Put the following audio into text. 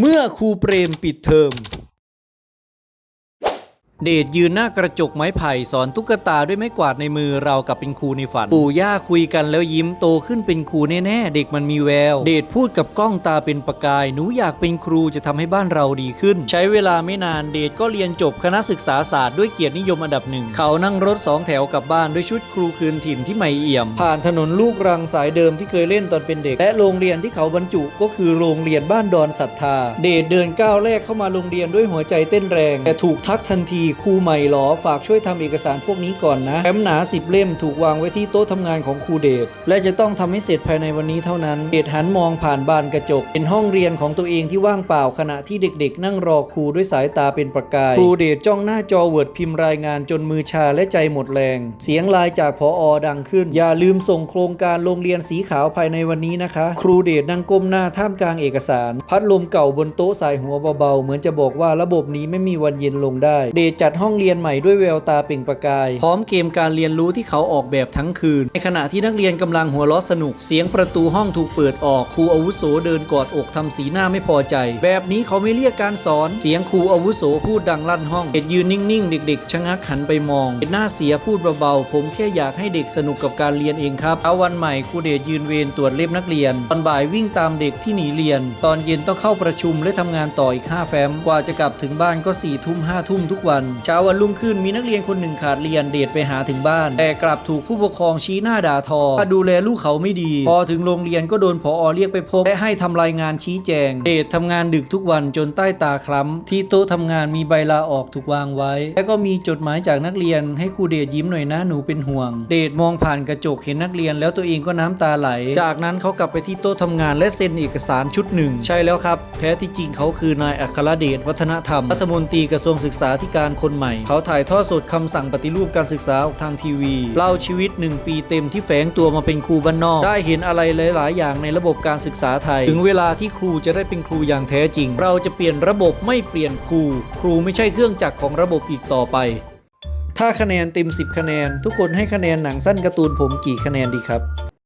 เมื่อครูเปรมปิดเทอม เดชยืนหน้ากระจกไม้ไผ่สอนตุ๊กตาด้วยไม้กวาดในมือเรากับเป็นครูในฝัน ปู่ย่าคุยกันแล้วยิ้มโตขึ้นเป็นครูแน่ๆ เด็กมันมีแวว เดชพูดกับกล้องตาเป็นประกาย หนูอยากเป็นครูจะทำให้บ้านเราดีขึ้น ใช้เวลาไม่นานเดชก็เรียนจบคณะศึกษาศาสตร์ด้วยเกียรตินิยมอันดับหนึ่ง เขานั่งรถสองแถวกลับบ้านด้วยชุดครูคืนถิ่นที่ใหม่เอี่ยม ผ่านถนนลูกรังสายเดิมที่เคยเล่นตอนเป็นเด็ก และโรงเรียนที่เขาบรรจุก็คือโรงเรียนบ้านดอนศรัทธา เดชเดินก้าวแรกเข้ามาโรงเรียนด้วยหัวใจเต้นแรง แต่ถูกทักทันทีครูใหม่หรอฝากช่วยทำเอกสารพวกนี้ก่อนนะแฟ้มหนาสิบเล่มถูกวางไว้ที่โต๊ะทำงานของครูเดชและจะต้องทำให้เสร็จภายในวันนี้เท่านั้นเดชหันมองผ่านบานกระจก เป็นห้องเรียนของตัวเองที่ว่างเปล่าขณะที่เด็กๆ นั่งรอครูด้วยสายตาเป็นประกาย ครูเดชจ้องหน้าจอเวิร์ดพิมพ์รายงานจนมือชาและใจหมดแรง เสียงไลายจากพออดังขึ้น อย่าลืมส่งโครงการโรงเรียนสีขาวภายในวันนี้นะคะ ครูเดชนั่งก้มหน้าท่ามกลางเอกสาร พัดลมเก่าบนโต๊ะสายหัวเบาๆเหมือนจะบอกว่าระบบนี้ไม่มีวันเย็นลงได้ เดชจัดห้องเรียนใหม่ด้วยแววตาเปล่งประกาย พร้อมเกมการเรียนรู้ที่เขาออกแบบทั้งคืน ในขณะที่นักเรียนกำลังหัวเราะสนุก เสียงประตูห้องถูกเปิดออกครูอาวุโสเดินกอดอกทำสีหน้าไม่พอใจ แบบนี้เขาไม่เรียกการสอนเสียงครูอาวุโสพูดดังลั่นห้องเด็กยืนนิ่งๆ เด็ก ๆชะงักหันไปมองเด็กหน้าเสียพูดเบาๆผมแค่อยากให้เด็กสนุกกับการเรียนเองครับเอาวันใหม่ครูเดชยืนเวรตรวจเล่มนักเรียน ตอนบ่ายวิ่งตามเด็กที่หนีเรียน ตอนเย็นต้องเข้าประชุมและทำงานต่ออีกห้าแฟ้มกว่าจะกลับถึงบ้านก็สี่ทุ่มห้าทุ่มทุกวันเช้าวันรุ่งขึ้นมีนักเรียนคนหนึ่งขาดเรียนเดชไปหาถึงบ้าน แต่กลับถูกผู้ปกครองชี้หน้าด่าทอว่าดูแลลูกเขาไม่ดี พอถึงโรงเรียนก็โดนผอเรียกไปพบและให้ทำรายงานชี้แจง เดชทำงานดึกทุกวันจนใต้ตาคล้ำที่โต๊ะทำงานมีใบลาออกถูกวางไว้ และก็มีจดหมายจากนักเรียน ให้ครูเดชยิ้มหน่อยนะหนูเป็นห่วง เดชมองผ่านกระจกเห็นนักเรียนแล้วตัวเองก็น้ำตาไหล จากนั้นเขากลับไปที่โต๊ะทำงานและเซ็นเอกสารชุดหนึ่งใช่แล้วครับแท้ที่จริงเขาคือนายอัครเดชวัฒนธรรมรัฐมนตรีกระทรวงศึกษาธิการคนใหม่ เขาถ่ายทอดสดคำสั่งปฏิรูปการศึกษาออกทางทีวี เล่าชีวิตหนึ่งปีเต็มที่แฝงตัวมาเป็นครูบ้านนอก ได้เห็นอะไรหลาย ๆ อย่างในระบบการศึกษาไทย ถึงเวลาที่ครูจะได้เป็นครูอย่างแท้จริง เราจะเปลี่ยนระบบไม่เปลี่ยนครู ครูไม่ใช่เครื่องจักรของระบบอีกต่อไป ถ้าคะแนนเต็ม 10 คะแนน ทุกคนให้คะแนนหนังสั้นการ์ตูนผมกี่คะแนนดีครับ